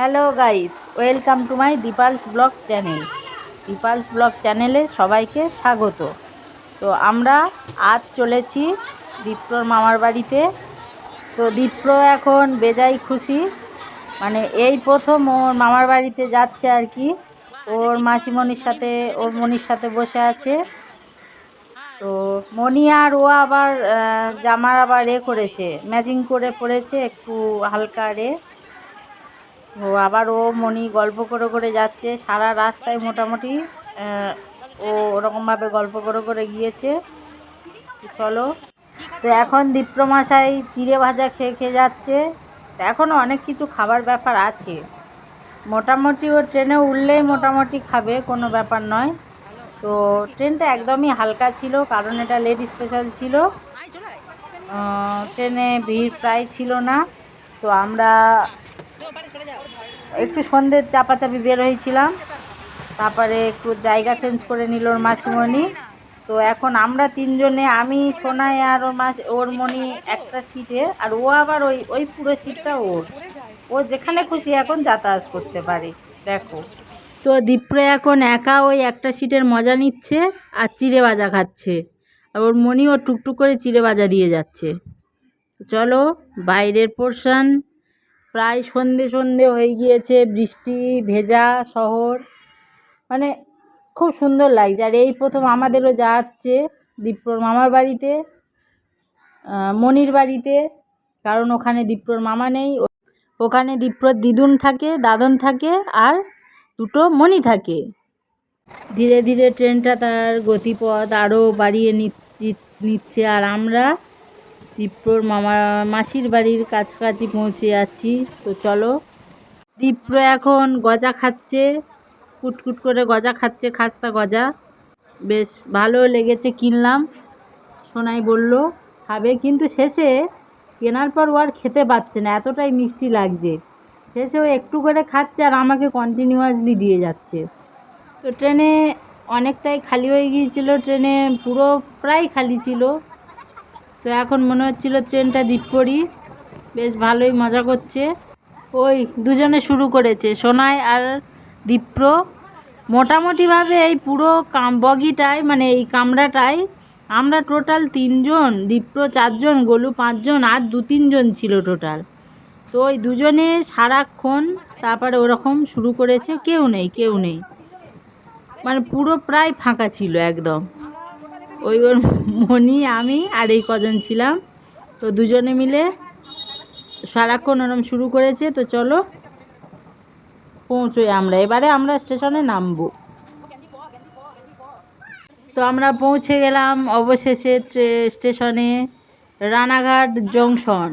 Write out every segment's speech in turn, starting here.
Hello guys welcome to my Dipal's vlog channel Dipal's vlog চ্যানেলে সবাইকে স্বাগত। তো আমরা আজ চলেছি দীপ্রর মামার বাড়িতে। তো দীপ্র এখন বেজাই খুশি। মানে এই প্রথম ওর মামার বাড়িতে যাচ্ছে আর কি। ওর মাসিমণির সাথে, ওর মনির সাথে বসে আছে। তো মনি আর ও আবার জামার আবার এ করেছে। ম্যাচিং করে পড়েছে একটু হালকা রে। ও আবার ও মনি গল্প করে করে যাচ্ছে। সারা রাস্তায় মোটামুটি ও ওরকমভাবে গল্প করে করে গিয়েছে। চলো। তো এখন দীপ্রমাশাই চিড়ে ভাজা খেয়ে খেয়ে যাচ্ছে। এখনও অনেক কিছু খাবার ব্যাপার আছে। মোটামুটি ও ট্রেনে উঠলেই মোটামুটি খাবে, কোনো ব্যাপার নয়। তো ট্রেনটা একদমই হালকা ছিল, কারণ এটা লেট স্পেশাল ছিল। ট্রেনে ভিড় প্রায় ছিল না। তো আমরা একটু সন্ধ্যের চাপাচাপি বের হয়েছিলাম। তারপরে একটু জায়গা চেঞ্জ করে নিল ওর মাসিমণি। তো এখন আমরা তিনজনে, আমি, সোনাই আর ওর মাস, ওর মণি একটা সিটে আর ও আবার ওই ওই পুরো সিটটা ওর। ও যেখানে খুশি এখন যাতায়াত করতে পারে। দেখো। তো দীপ্রে এখন একা ওই একটা সিটের মজা নিচ্ছে আর চিড়ে বাজা খাচ্ছে। আর ওর মণি ও টুকটুক করে চিড়ে বাজা দিয়ে যাচ্ছে। চলো, বাইরের পোর্শন প্রায় সন্ধে সন্ধে হয়ে গিয়েছে, বৃষ্টি, ভেজা শহর। মানে খুব সুন্দর লাগছে। আর এই প্রথম আমাদেরও যাচ্ছে দীপ্রর মামার বাড়িতে মনির বাড়িতে, কারণ ওখানে দীপ্রর মামা নেই। ওখানে দীপ্রর দিদুন থাকে, দাদন থাকে আর দুটো মণি থাকে। ধীরে ধীরে ট্রেনটা তার গতিপথ আরও বাড়িয়ে নিচ্ছি, নিচ্ছে। আর আমরা দীপ্রর মামা, মাসির বাড়ির কাছাকাছি পৌঁছে যাচ্ছি। তো চলো। দীপ্র এখন গজা খাচ্ছে। কুটকুট করে গজা খাচ্ছে, খাস্তা গজা। বেশ, ভালো লেগেছে কিনলাম। সোনাই বলল, খাবে কিন্তু শেষে। কেনার পর ও আর খেতে পারছে না, এতটাই মিষ্টি লাগছে। শেষে ও একটু করে খাচ্ছে আর আমাকে কন্টিনিউয়াসলি দিয়ে যাচ্ছে। তো ট্রেনে অনেকটাই খালি হয়ে গিয়েছিল। ট্রেনে পুরো প্রায় খালি ছিল। তো এখন মনে হচ্ছিল ট্রেনটা দ্বীপকরি বেশ ভালোই মজা করছে। ওই দুজনে শুরু করেছে সোনায় আর দীপ্র। মোটামুটিভাবে এই পুরো কাম বগিটায় মানে এই কামরাটায় আমরা টোটাল তিনজন, দীপ্র চারজন, গোলু পাঁচজন, আর দু তিনজন ছিল টোটাল। তো ওই দুজনে সারাক্ষণ তারপরে ওরকম শুরু করেছে, কেউ নেই কেউ নেই। মানে পুরো প্রায় ফাঁকা ছিল একদম। ওই ওর মনি, আমি আর এই কজন ছিলাম। তো দুজনে মিলে সারাক্ষণ ওরম শুরু করেছে। তো চলো পৌঁছোই আমরা। এবারে আমরা স্টেশনে নামবো। তো আমরা পৌঁছে গেলাম অবশেষে স্টেশনে রানাঘাট জংশন।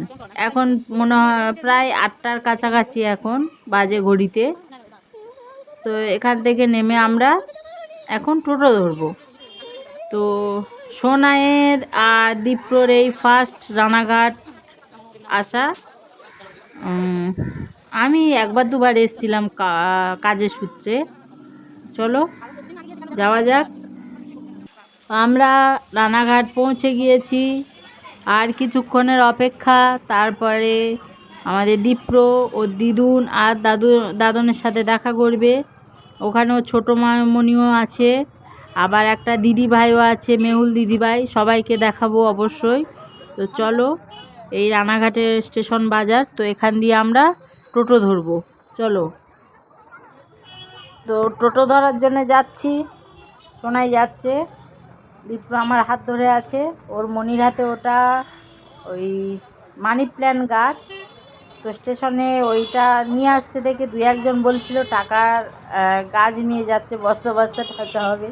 এখন মনে হয় প্রায় আটটার কাছাকাছি এখন বাজে ঘড়িতে। তো এখান থেকে নেমে আমরা এখন টোটো ধরবো। তো সোনায়ের আর দীপ্রর এই ফার্স্ট রানাঘাট আসা আমি একবার দুবার এসেছিলাম কাজের সূত্রে। চলো, যাওয়া যাক। আমরা রানাঘাট পৌঁছে গিয়েছি। আর কিছুক্ষণের অপেক্ষা, তারপরে আমাদের দীপ্র ও দিদুন আর দাদু, দাদনের সাথে দেখা করবে। ওখানেও ছোটো মামনিও আছে। আবার একটা দিদি ভাইও আছে, মেহুল দিদি ভাই সবাইকে দেখাবো অবশ্যই। তো চলো, এই রানাঘাটের স্টেশন বাজার, তো এখান দিয়ে আমরা টোটো ধরবো। চলো। তো টোটো ধরার জন্য যাচ্ছি, সোনাই যাচ্ছে দীপ্র আমার হাত ধরে আছে, ওর মনির হাতে ওটা ওই মানি প্ল্যান গাছ। তো স্টেশনে ওইটা নিয়ে আসতে দেখে দুই একজন বলছিল, টাকার গাছ নিয়ে যাচ্ছে, বস্তা বস্তা টাকা হবে।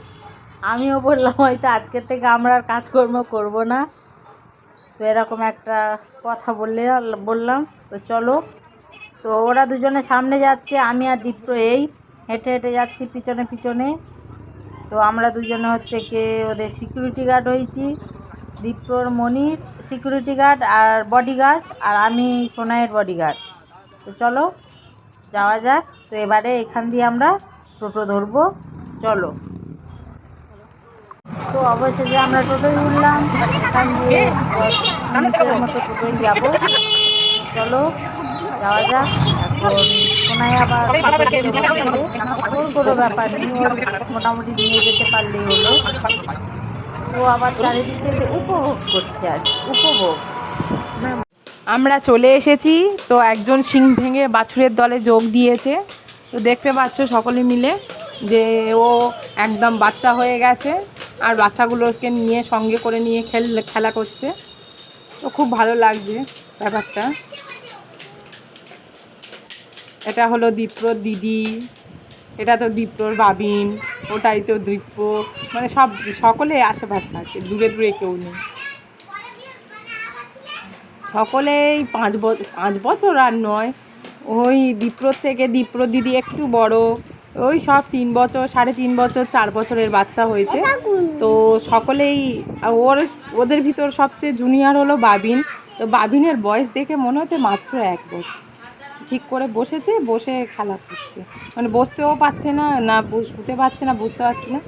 আমিও বললাম হয়তো আজকের থেকে আমরা আর কাজকর্ম করব না। তো এরকম একটা কথা বললে, বললাম, তো চলো। তো ওরা দুজনে সামনে যাচ্ছে, আমি আর দীপ্র এই, হেঁটে হেঁটে যাচ্ছি পিছনে পিছনে। তো আমরা দুজনে হচ্ছে কে, ওদের সিকিউরিটি গার্ড হয়েছি দীপ্রর মনির সিকিউরিটি গার্ড আর বডিগার্ড আর আমি সোনাইয়ের বডিগার্ড তো চলো, যাওয়া যাক। তো এবারে এখান দিয়ে আমরা টোটো ধরবো। চলো। তো অবশেষে আমরা টোটোয় উঠলাম। মতো টোটোয় যাব। চলো, যাওয়া যাক। এখন সোনাই আবার ওর কোনো ব্যাপার নেই ওর মোটামুটি নিয়ে যেতে পারলেই হলো। ও আবার চারিদিকে উপভোগ করছে আর উপভোগ। আমরা চলে এসেছি, তো একজন সিং ভেঙে বাছুরের দলে যোগ দিয়েছে। তো দেখতে পাচ্ছ সকলে মিলে যে ও একদম বাচ্চা হয়ে গেছে। আর বাচ্চাগুলোকে নিয়ে সঙ্গে করে নিয়ে খেল, খেলা করছে। তো খুব ভালো লাগছে ব্যাপারটা। এটা হলো দীপ্রর দিদি, এটা তো দীপ্রর বাবিন, ওটাই তো দীপ্র। মানে সব, সকলে আশেপাশে আছে, দূরে দূরে কেউ নেই। সকলেই পাঁচ বছর পাঁচ বছর আর নয়, ওই দীপ্রর থেকে দীপ্র দিদি একটু বড়। ওই সব তিন বছর সাড়ে তিন বছর চার বছরের বাচ্চা হয়েছে। তো সকলেই ওর ওদের ভিতর সবচেয়ে জুনিয়র হলো বাবিন। তো বাবিনের বয়স দেখে মনে হচ্ছে মাত্র এক বছর। ঠিক করে বসেছে বসে খেলা করছে। মানে বসতেও পারছে না না শুতে পারছে না বুঝতে পারছে না।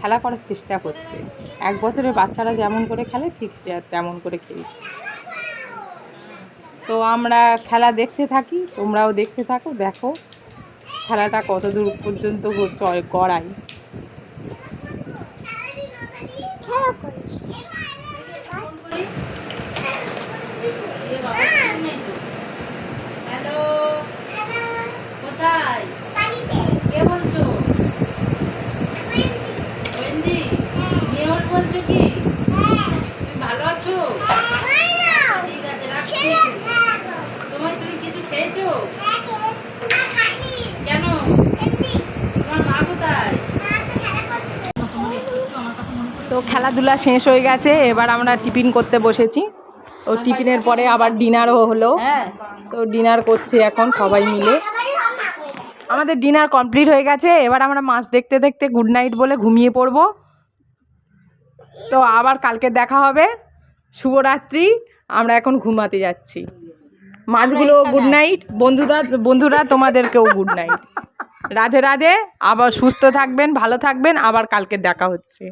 খেলা করার চেষ্টা করছে। এক বছরের বাচ্চারা যেমন করে খেলে ঠিক সে তেমন করে খেলছে। তো আমরা খেলা দেখতে থাকি তোমরাও দেখতে থাকো দেখো। খেলাটা কত দূর পর্যন্ত হ্যালো কোথায়? কে বলছো? বলছো কি তুমি ভালো আছো ঠিক আছে রাখছি তোমার তুমি কিছু খেয়েছো কেন তোমার মা কোথায় তো খেলাধুলা শেষ হয়ে গেছে এবার আমরা টিফিন করতে বসেছি। তো টিফিনের পরে আবার ডিনারও হলো। হ্যাঁ। তো ডিনার করছে এখন সবাই মিলে। আমাদের ডিনার কমপ্লিট হয়ে গেছে এবার আমরা মাছ দেখতে দেখতে গুড নাইট বলে ঘুমিয়ে পড়ব। তো আবার কালকে দেখা হবে। শুভরাত্রি আমরা এখন ঘুমাতে যাচ্ছি। মাছগুলো গুড নাইট বন্ধুরা বন্ধুরা তোমাদেরকেও গুড নাইট রাধে রাধে আবার সুস্থ থাকবেন ভালো থাকবেন আবার কালকে দেখা হচ্ছে।